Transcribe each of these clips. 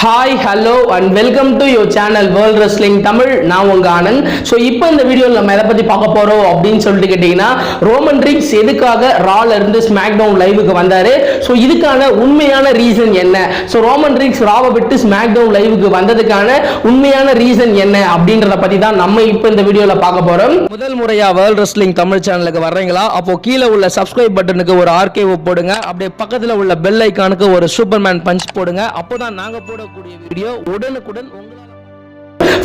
Hi hello and welcome to your channel world wrestling Tamil நான் உங்க Anand. So இப்போ இந்த வீடியோவில் நம்ம எதை பற்றி பார்க்க போகிறோம் அப்படின்னு சொல்லிட்டு கேட்டிங்கன்னா ரோமன் ரிங்ஸ் எதுக்காக ரால இருந்து ஸ்மாக் டவுன் லைவுக்கு வந்தார்? ஸோ இதுக்கான உண்மையான ரீசன் என்ன? ஸோ ரோமன் ரிங்ஸ் ராவை விட்டு ஸ்மாக் டவுன் லைவுக்கு வந்ததுக்கான உண்மையான ரீசன் என்ன? அப்படின்றத பற்றி தான் நம்ம இப்போ இந்த வீடியோவில் பார்க்க போகிறோம் முதல் முறையாக வேர்ல்ட் ரெஸ்லிங் தமிழ் சேனலுக்கு வர்றீங்களா? அப்போ கீழே உள்ள சப்ஸ்கிரைப் பட்டனுக்கு ஒரு ஆர்கேவ் போடுங்க. அப்படியே பக்கத்தில் உள்ள பெல் ஐக்கானுக்கு ஒரு சூப்பர்மேன் பஞ்ச் போடுங்க. அப்போதான் நாங்க போடக்கூடிய வீடியோ உடனுக்குடன் உங்களுக்கு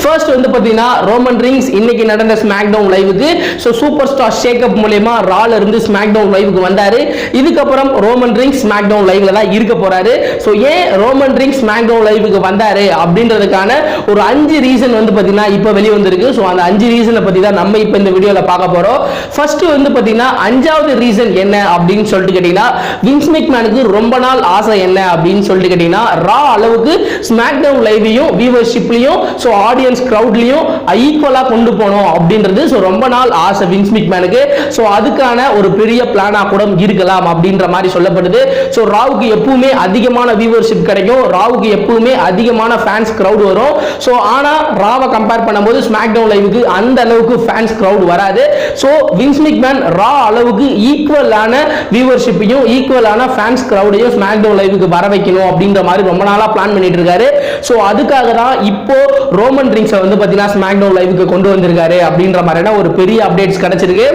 ஃபர்ஸ்ட் வந்து பார்த்தீங்கன்னா ரோமன் ரிங்ஸ் இன்னைக்கு நடந்த ஸ்மாக் டவுன் லைவுக்கு ஸோ சூப்பர் ஸ்டார் ஷேக்கப் மூலயமா ரால இருந்து ஸ்மாக் டவுன் லைவுக்கு வந்தாரு. இதுக்கப்புறம் ரோமன் ரிங்ஸ் ஸ்மாக் டவுன் லைவ்ல தான் இருக்க போறாரு. ஸோ ஏன் ரோமன் ரிங்ஸ் ஸ்மாக் டவுன் லைவுக்கு வந்தாரு? அப்படின்றதுக்கான ஒரு அஞ்சு ரீசன் வந்து பார்த்தீங்கன்னா இப்போ வெளியே வந்திருக்கு ஸோ அந்த அஞ்சு ரீசனை பற்றி தான் நம்ம இப்போ இந்த வீடியோவில் பார்க்க போகிறோம் ஃபர்ஸ்ட் வந்து பார்த்தீங்கன்னா அஞ்சாவது ரீசன் என்ன அப்படின்னு சொல்லிட்டு கேட்டிங்கன்னா வின்ஸ் மேனுக்கு ரொம்ப நாள் ஆசை என்ன அப்படின்னு சொல்லிட்டு கேட்டிங்கன்னா ரா அளவுக்கு ஸ்மாக் டவுன் லைவையும் வியூவர்ஷிப்லையும் ஸோ ஆடியன்ஸ் க்ரௌட்லையும் ஈக்குவலாக கொண்டு போகணும் அப்படின்றது. ஸோ ரொம்ப நாள் ஆசை வின்ஸ் மேனுக்கு ஸோ அதுக்கான ஒரு பெரிய பிளானாக கூட இருக்கலாம் அப்படின்ற மாதிரி சொல்லப்படுது. ஸோ ராவுக்கு எப்பவுமே அதிகமான வியூவர்ஷிப் கிடைக்கும். ராவுக்கு எப்பவுமே அதிகமான ஃபேன்ஸ் க்ரௌட் வரும். ஸோ ஆனால் ராவை கம்பேர் பண்ணும்போது ஸ்மாக் டவுன் லைவுக்கு அந்த அளவுக்கு ஃபேன்ஸ் க்ரௌட் வராது. ஸோ வின்ஸ் மேன் ரா அளவுக்கு ஈக்குவலான வியூவர்ஷிப்பையும் ஈக்குவலான ஃபேன்ஸ் க்ரௌடையும் ஸ்மாக் டவுன் லைவுக்கு வர வைக்கணும் அப்படின்ற மாதிரி ரொம்ப நாளாக பிளான் பண்ணிட்டு இருக்காரு. ஸோ அதுக்காக தான் இப்போ ரோமன் ரிங்ஸை வந்து பார்த்தீங்கன்னா ஸ்மாக் டவுன் லைவுக்கு கொண்டு வந்திருக்காரு அப்படின்ற மாதிரியான ஒரு பெரிய அப்டேட்ஸ் கிடைச்சிருக்கு.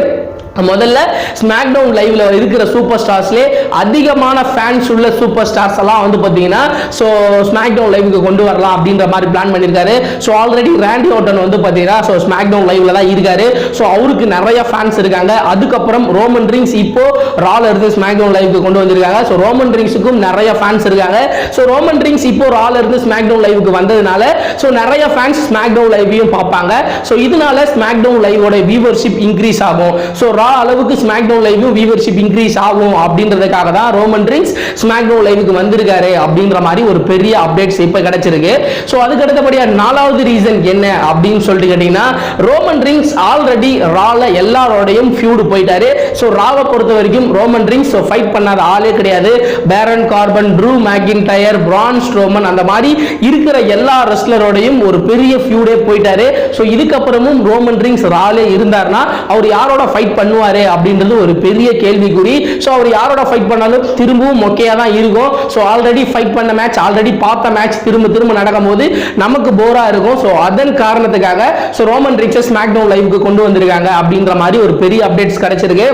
முதல்ல ஸ்மாக் டவுன் லைவ்ல இருக்கிற சூப்பர் ஸ்டார்ஸ்லே அதிகமான ஃபேன்ஸ் உள்ள சூப்பர் ஸ்டார்ஸ் எல்லாம் வந்து பார்த்தீங்கன்னா ஸோ ஸ்மாக் டவுன் லைவுக்கு கொண்டு வரலாம் அப்படின்ற மாதிரி பிளான் பண்ணியிருக்காரு. ஸோ ஆல்ரெடி ரேண்டி ஓட்டன் வந்து பார்த்தீங்கன்னா ஸோ ஸ்மாக் டவுன் லைவ்ல தான் இருக்காரு. ஸோ அவருக்கு நிறைய ஃபேன்ஸ் இருக்காங்க. அதுக்கப்புறம் ரோமன் ரிங்ஸ் இப்போ ரால இருந்து ஸ்மாக் டவுன் லைவுக்கு கொண்டு வந்திருக்காங்க. ஸோ ரோமன் ரிங்ஸுக்கும் நிறைய ஃபேன்ஸ் இருக்காங்க. ஸோ ரோமன் ரிங்ஸ் இப்போ ரால இருந்து ஸ்மாக் டவுன் லைவுக்கு வந்ததுனால ஸோ நிறைய ஃபேன்ஸ் ஸ்மாக் டவுன் லைவையும் பார்ப்பாங்க. ஸோ இதனால ஸ்மாக் டவுன் லைவோட வியூவர்ஷிப் இன்க்ரீஸ் ஆகும். ஸோ ரா அளவுக்கு ஸ்மாக் டவுன் லைவும் வியூவர்ஷிப் இன்க்ரீஸ் ஆகும் அப்படின்றதுக்காக தான் ரோமன் ரிங்ஸ் ஸ்மாக் டவுன் லைவுக்கு வந்திருக்காரு அப்படின்ற மாதிரி ஒரு பெரிய அப்டேட்ஸ் இப்போ கிடைச்சிருக்கு. ஸோ அதுக்கு அடுத்தபடியாக நாலாவது ரீசன் என்ன அப்படின்னு சொல்லிட்டு கேட்டீங்கன்னா ரோமன் ரிங்ஸ் ஆல்ரெடி ரால எல்லாரோடையும் ஃபியூடு போயிட்டாரு. ஸோ ராவை பொறுத்த வரைக்கும் ரோமன் ரிங்ஸ் ஃபைட் பண்ணாத ஆளே கிடையாது. Baron Corbin Drew McIntyre Braun Strowman அந்த மாதிரி இருக்கிற எல்லா ரெஸ்லரோடையும் ஒரு பெரிய ஃபியூடே போயிட்டாரு. ஸோ இதுக்கப்புறமும் ரோமன் ரிங்ஸ் ராலே இருந்தார்னா அவர் யாரோட ஃபைட் பண்ணுவாரு அப்படின்றது ஒரு பெரிய கேள்விக்குறி. ஸோ அவர் யாரோட ஃபைட் பண்ணாலும் திரும்பவும் மொக்கையா தான் இருக்கும். ஸோ ஆல்ரெடி ஃபைட் பண்ண மேட்ச் ஆல்ரெடி பார்த்த மேட்ச் திரும்ப திரும்ப நடக்கும் போது நமக்கு போரா இருக்கும். ஸோ அதன் காரணத்துக்காக ஸோ ரோமன் ரிங்ஸை ஸ்மாக் லைவுக்கு கொண்டு வந்திருக்காங்க அப்படின்ற மாதிரி ஒரு பெரிய அப்டேட்ஸ் கிடைச்சிருக்கு.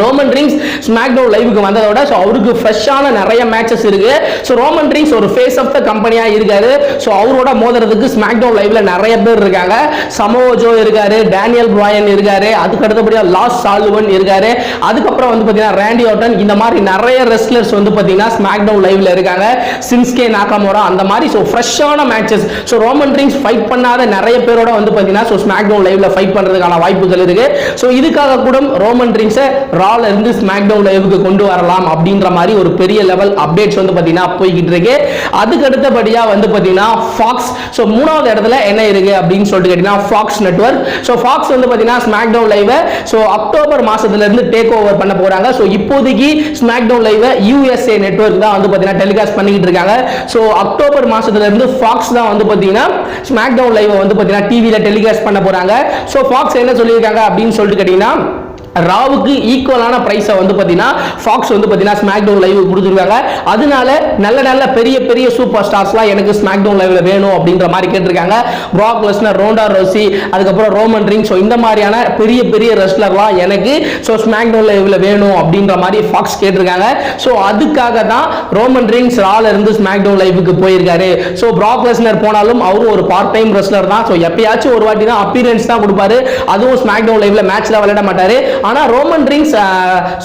ரோமன் ரிங்ஸ் ஸ்மாக் டவுன் லைவுக்கு வந்ததோட ஸோ அவருக்கு ஃப்ரெஷ்ஷான நிறைய மேட்சஸ் இருக்கு. ஸோ ரோமன் ரிங்ஸ் ஒரு ஃபேஸ் ஆஃப் த கம்பெனியாக இருக்காரு. ஸோ அவரோட மோதுறதுக்கு ஸ்மாக் டவுன் லைவ்ல நிறைய பேர் இருக்காங்க. சமோஜோ இருக்காரு டேனியல் பிராயன் இருக்காரு அதுக்கு அடுத்தபடியாக லாஸ் சாலுவன் இருக்காரு. அதுக்கப்புறம் வந்து பார்த்தீங்கன்னா ரேண்டி ஓட்டன் இந்த மாதிரி நிறைய ரெஸ்லர்ஸ் வந்து பார்த்தீங்கன்னா ஸ்மாக் டவுன் லைவ்ல இருக்காங்க. சின்ஸ்கே நாக்காமோரா அந்த மாதிரி ஸோ ஃப்ரெஷ்ஷான matches so Roman Reigns fight பண்ணாத நிறைய பேரோட வந்து பார்த்தீங்கன்னா ஸோ ஸ்மாக் டவுன் லைவ்ல ஃபைட் பண்ணுறதுக்கான வாய்ப்புகள் இருக்கு. ஸோ இதுக்காக கூட ரோமன் ரிங்ஸை ரால இருந்து ஸ்மாக் டவுன் லைவுக்கு கொண்டு வரலாம் அப்படின்ற மாதிரி ஒரு பெரிய லெவல் அப்டேட்ஸ் வந்து பார்த்தீங்கன்னா போய்கிட்டு இருக்கு. அதுக்கு அடுத்தபடியாக வந்து பார்த்தீங்கன்னா ஃபாக்ஸ் ஸோ மூணாவது இடத்துல என்ன இருக்கு அப்படின்னு சொல்லிட்டு கேட்டீங்கன்னா ஃபாக்ஸ் நெட்வொர்க் ஸோ ஃபாக்ஸ் வந்து பார்த்தீங்கன்னா ஸ்மாக் டவுன் லைவை ஸோ அக்டோபர் மாதத்துலேருந்து டேக் ஓவர் பண்ண போறாங்க. ஸோ இப்போதைக்கு ஸ்மாக் டவுன் லைவை யூஎஸ்ஏ நெட்வொர்க் தான் வந்து பார்த்தீங்கன்னா டெலிகாஸ்ட் பண்ணிக்கிட்டு இருக்காங்க. ஸோ அக்டோபர் மாசத்துலேருந்து ஃபாக்ஸ் தான் வந்து பார்த்தீங்கன்னா ஸ்மாக் டவுன் லைவை வந்து பார்த்தீங்கன்னா டிவியில் டெலிகாஸ்ட் பண்ண போறாங்க. ஸோ ஃபாக்ஸ் என்ன சொல்லியிருக்காங்க அப்படின்னு சொல்லிட்டு கேட்டிங்கன்னா ராவுக்கு ஈக்குவலான ப்ரைஸை வந்து பார்த்தீங்கன்னா ஃபாக்ஸ் வந்து பார்த்தீங்கன்னா ஸ்மாக் டவுன் லைவ் கொடுத்துருக்காங்க அதனால நல்ல நல்ல பெரிய பெரிய சூப்பர் ஸ்டார்ஸ்லாம் எனக்கு ஸ்மாக் டவுன் லைவ்ல வேணும் அப்படின்ற மாதிரி கேட்டிருக்காங்க. ப்ராக் லெஸ்னர் ரோண்டா ரோசி அதுக்கப்புறம் ரோமன் ரிங் ஸோ இந்த மாதிரியான பெரிய பெரிய ரெஸ்லர்லாம் எனக்கு ஸோ ஸ்மாக் டவுன் லைவ்ல வேணும் அப்படின்ற மாதிரி ஃபாக்ஸ் கேட்டிருக்காங்க. ஸோ அதுக்காக தான் ரோமன் ரிங்ஸ் ரால இருந்து ஸ்மாக் டவுன் லைவுக்கு போயிருக்காரு. ஸோ ப்ராக் லெஸ்னர் போனாலும் அவரும் ஒரு பார்ட் டைம் ரெஸ்லர் தான். ஸோ எப்பயாச்சும் ஒரு வாட்டி தான் அப்பீரன்ஸ் தான் கொடுப்பாரு. அதுவும் ஸ்மாக் டவுன் லைவ்ல மேட்ச்ல விளையாட மாட்டாரு. ஆனால் ரோமன் ரிங்ஸ்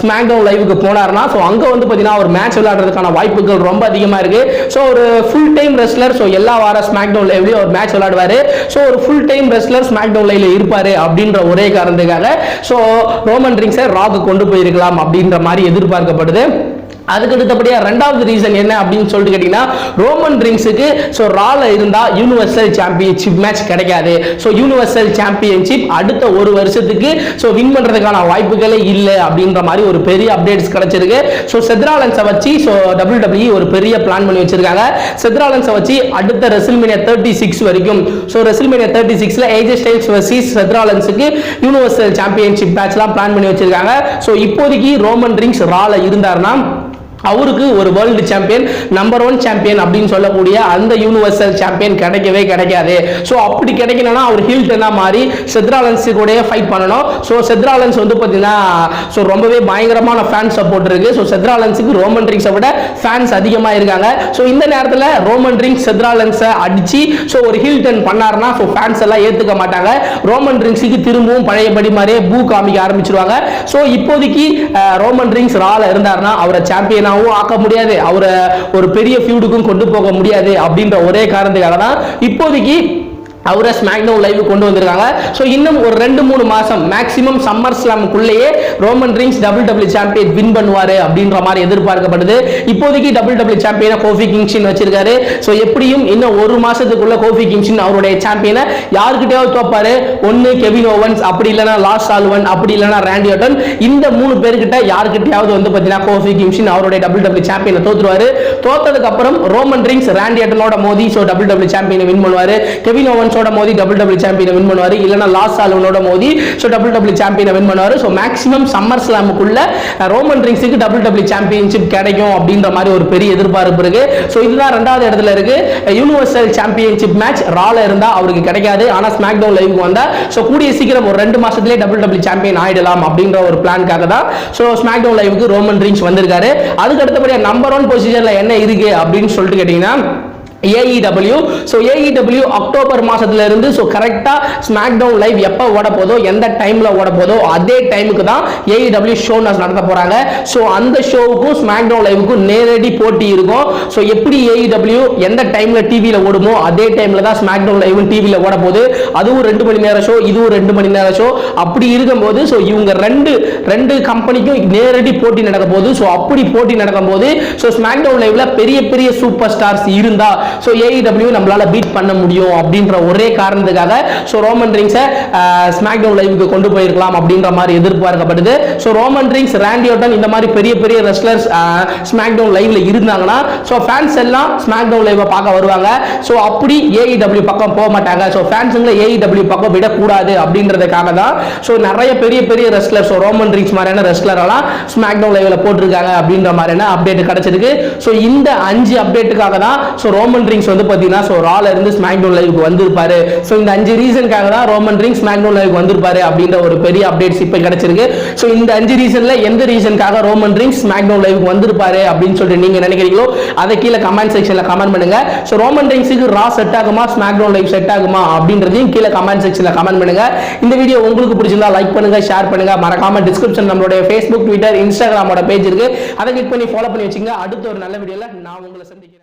ஸ்மாக் டவுன் லைவுக்கு போனார்னா ஸோ அங்கே வந்து பார்த்தீங்கன்னா ஒரு மேட்ச் விளையாடுறதுக்கான வாய்ப்புகள் ரொம்ப அதிகமாக இருக்குது ஸோ ஒரு ஃபுல் டைம் ரெஸ்லர் ஸோ எல்லா வார ஸ்மாக் டவுன் லைவ்லயும் ஒரு மேட்ச் விளையாடுவார். ஸோ ஒரு full time wrestler SmackDown லைவில் இருப்பார் அப்படின்ற ஒரே காரணத்துக்காக ஸோ ரோமன் ரிங்ஸை ராக்கு கொண்டு போயிருக்கலாம் அப்படின்ற மாதிரி எதிர்பார்க்கப்படுது. அதுக்கு அடுத்தபடியா ரெண்டாவது ரீசன் என்ன அப்படின்னு சொல்லிட்டு கேட்டீங்கன்னா ரோமன் ரிங்ஸுக்கு ஸோ ரால இருந்தால் யூனிவர்சல் சாம்பியன்ஷிப் மேட்ச் கிடைக்காது. ஸோ யூனிவர்சல் சாம்பியன்ஷிப் அடுத்த ஒரு வருஷத்துக்கு ஸோ வின் பண்ணுறதுக்கான வாய்ப்புகளே இல்லை அப்படின்ற மாதிரி ஒரு பெரிய அப்டேட்ஸ் கிடைச்சிருக்கு. ஸோ செத்ராலன்ஸை வச்சு ஸோ டபிள்யூ டபிள்யூ ஒரு பெரிய பிளான் பண்ணி வச்சிருக்காங்க. செத்ராலன்ஸை வச்சு அடுத்த ரெசில்மேனியா தேர்ட்டி சிக்ஸ் வரைக்கும் ஸோ ரெசில்மேனியா தேர்ட்டி சிக்ஸில் ஏஜே ஸ்டைல்ஸ் வர்சஸ் செத்ராலன்ஸுக்கு யூனிவர்சல் சாம்பியன்ஷிப் மேட்ச்லாம் பிளான் பண்ணி வச்சிருக்காங்க. ஸோ இப்போதைக்கு ரோமன் ரிங்ஸ் ரால இருந்தாருன்னா அவருக்கு ஒரு world champion number one champion அப்படின்னு சொல்லக்கூடிய அந்த யூனிவர்சல் சாம்பியன் கிடைக்கவே கிடைக்காது. ஸோ அப்படி கிடைக்கணும்னா அவர் ஹில்டனா மாறி செத்ராலன்ஸ் கூட ஃபைட் பண்ணணும். ஸோ செத்ராலன்ஸ் வந்து பார்த்தீங்கன்னா ஸோ ரொம்பவே பயங்கரமான ஃபேன் சப்போர்ட் இருக்கு. ஸோ செத்ராலன்ஸுக்கு ரோமன் ட்ரிங்ஸை விட ஃபேன்ஸ் அதிகமாக இருக்காங்க. ஸோ இந்த நேரத்தில் ரோமன் ட்ரிங்ஸ் செத்ராலன்ஸை அடித்து ஸோ ஒரு ஹில்டன் பண்ணாருன்னா ஸோ ஃபேன்ஸ் எல்லாம் ஏற்றுக்க மாட்டாங்க. ரோமன் ட்ரிங்ஸுக்கு திரும்பவும் பழையபடி மாதிரியே பூ காமிக்க ஆரம்பிச்சிருவாங்க. ஸோ இப்போதைக்கு ரோமன் ட்ரிங்ஸ் ரால இருந்தாருன்னா அவரை சாம்பியனாக சாம்பியனாகவும் ஆக்க முடியாது. அவரை ஒரு பெரிய ஃபியூடுக்கும் கொண்டு போக முடியாது அப்படின்ற ஒரே காரணத்துக்காக தான் இப்போதைக்கு அவரை ஸ்மாக்டவுன் லைவ் கொண்டு வந்திருக்காங்க. ஸோ இன்னும் ஒரு ரெண்டு மூணு மாசம் maximum summer ஸ்லாமுக்குள்ளேயே Roman Reigns double double champion win பண்ணுவார் அப்படின்ற மாதிரி எதிர்பார்க்கப்படுது. இப்போதைக்கு டபுள் டபுள் சாம்பியனை கோஃபி கிங்ஸின் வச்சிருக்காரு. ஸோ எப்படியும் இன்னும் ஒரு மாசத்துக்குள்ள கோஃபி கிங்ஷின் அவருடைய சாம்பியனை யாருக்கிட்டயாவது தோப்பாரு? ஒன்னு கெவின் ஓவன்ஸ் அப்படி இல்லைன்னா லாஸ் சால்வன் அப்படி இல்லைன்னா ரேண்டி ஓட்டன் இந்த மூணு பேர்கிட்ட யாருக்கிட்டயாவது வந்து பார்த்தீங்கன்னா கோஃபி கிங்ஸின் அவருடைய டபுள் டபுள் சாம்பியனை தோத்துருவாரு. தோத்ததுக்கு அப்புறம் ரோமன் ரிங்ஸ் ரேண்டி ஓட்டனோட மோதி ஸோ டபுள் டபுள் சாம்பியனை வின் பண்ணுவார் கெவின் ஓவன்ஸோட மோதி டபுள் டபுள் சாம்பியனை வின் பண்ணுவார். இல்லைன்னா லாஸ் சால்வனோட மோதி ஸோ டபுள் டபுள் சாம்பியனை வின் பண்ணுவார். ஸோ மேக்ஸிமம் சம்மர் ஸ்லாமுக்குள்ள ரோமன் ரிங்ஸுக்கு டபுள் டபுள் சாம்பியன்ஷிப் கிடைக்கும் அப்படின்ற மாதிரி ஒரு பெரிய எதிர்பார்ப்பு இருக்கு. ஸோ இதுதான் ரெண்டாவது இடத்துல இருக்கு. யூனிவர்சல் சாம்பியன்ஷிப் மேட்ச் ரால இருந்தா அவருக்கு கிடைக்காது. ஆனால் ஸ்மாக் டவுன் லைவுக்கு வந்தா ஸோ கூடிய சீக்கிரம் ஒரு ரெண்டு மாசத்துலேயே டபுள் டபுள் சாம்பியன் ஆயிடலாம் அப்படின்ற ஒரு பிளான்காக தான் ஸோ ஸ்மாக் டவுன் லைவுக்கு ரோமன் ரிங்ஸ் வந்திருக்காரு. அதுக்கு அடுத்தபடியாக நம்பர் ஒன் பொசிஷன்ல என்ன இருக்கு அப்படின்னு சொல்லிட்டு கேட்டீங்கன்னா ஏஇடபிள்யூ ஸோ ஏஇடபிள்யூ அக்டோபர் மாதத்துலேருந்து ஸோ கரெக்டாக ஸ்மாக் டவுன் லைவ் எப்போ ஓட போதோ எந்த டைமில் ஓட போதோ அதே டைமுக்கு தான் ஏஇடபிள்யூ ஷோ நடத்த போகிறாங்க ஸோ அந்த ஷோவுக்கும் ஸ்மாக் டவுன் லைவுக்கும் நேரடி போட்டி இருக்கும். ஸோ எப்படி ஏஇடபிள்யூ எந்த டைமில் டிவியில் ஓடுமோ அதே டைமில் தான் ஸ்மாக் டவுன் லைவும் டிவியில் ஓட போகுது அதுவும் ரெண்டு மணி நேரம் ஷோ இதுவும் ரெண்டு மணி நேரம் ஷோ அப்படி இருக்கும்போது ஸோ இவங்க ரெண்டு ரெண்டு கம்பெனிக்கும் நேரடி போட்டி நடக்க போகுது. ஸோ அப்படி போட்டி நடக்கும் போது ஸோ ஸ்மாக் டவுன் லைவில் பெரிய பெரிய சூப்பர் ஸ்டார்ஸ் இருந்தால் ஸோ ஏஇடபிள்யூ நம்மளால பீட் பண்ண முடியும் அப்படின்ற ஒரே காரணத்துக்காக ஸோ ரோமன் ரிங்ஸை ஸ்மாக் டவுன் லைவுக்கு கொண்டு போயிருக்கலாம் அப்படின்ற மாதிரி எதிர்பார்க்கப்படுது ஸோ ரோமன் ரிங்ஸ் ரேண்டியோட்டன் இந்த மாதிரி பெரிய பெரிய ரெஸ்லர்ஸ் ஸ்மாக் டவுன் லைவ்ல இருந்தாங்கன்னா ஸோ ஃபேன்ஸ் எல்லாம் ஸ்மாக் டவுன் லைவை பார்க்க வருவாங்க. ஸோ அப்படி ஏஇடபிள்யூ பக்கம் போக மாட்டாங்க. ஸோ ஃபேன்ஸுங்களை ஏஇடபிள்யூ பக்கம் விடக்கூடாது அப்படின்றதுக்காக தான் ஸோ நிறைய பெரிய பெரிய ரெஸ்லர் ஸோ ரோமன் ரிங்ஸ் மாதிரியான ரெஸ்லர் எல்லாம் ஸ்மாக் டவுன் லைவ்ல போட்டிருக்காங்க அப்படின்ற மாதிரியான அப்டேட் கிடைச்சிருக்கு. ஸோ இந்த அஞ்சு அப்டேட்டுக்காக தான் ஸோ ரோமன் ரிங்ஸ் வந்து பார்த்தீங்கன்னா ஸோ ரால இருந்து ஸ்மாக்டவுன் லைவுக்கு வந்திருப்பாரு. ஸோ இந்த அஞ்சு ரீசனுக்காக தான் ரோமன் ரிங்ஸ் ஸ்மாக்டவுன் லைவுக்கு வந்திருப்பாரு அப்படின்ற ஒரு பெரிய அப்டேட்ஸ் இப்போ கிடைச்சிருக்கு. ஸோ இந்த அஞ்சு ரீசன்ல எந்த ரீசனுக்காக ரோமன் ரிங்ஸ் ஸ்மாக்டவுன் லைவுக்கு வந்திருப்பாரு அப்படின்னு சொல்லிட்டு நீங்க நினைக்கிறீங்களோ அதை கீழே கமெண்ட் செக்ஷன்ல கமெண்ட் பண்ணுங்க. ஸோ ரோமன் ரிங்ஸுக்கு ரா செட் ஆகுமா ஸ்மாக் டவுன் லைவ் செட் ஆகுமா அப்படின்றதையும் கீழே கமெண்ட் செக்ஷன்ல கமெண்ட் பண்ணுங்க. இந்த வீடியோ உங்களுக்கு பிடிச்சிருந்தா லைக் பண்ணுங்க ஷேர் பண்ணுங்க. மறக்காம டிஸ்கிரிப்ஷன் நம்மளுடைய ஃபேஸ்புக் ட்விட்டர் இன்ஸ்டாகிராமோட பேஜ் இருக்கு. அதை கிளிக் பண்ணி ஃபாலோ பண்ணி வச்சுங்க அடுத்த ஒரு நல்ல வீடியோல நான் உங்களை சந்திக்கிறேன்.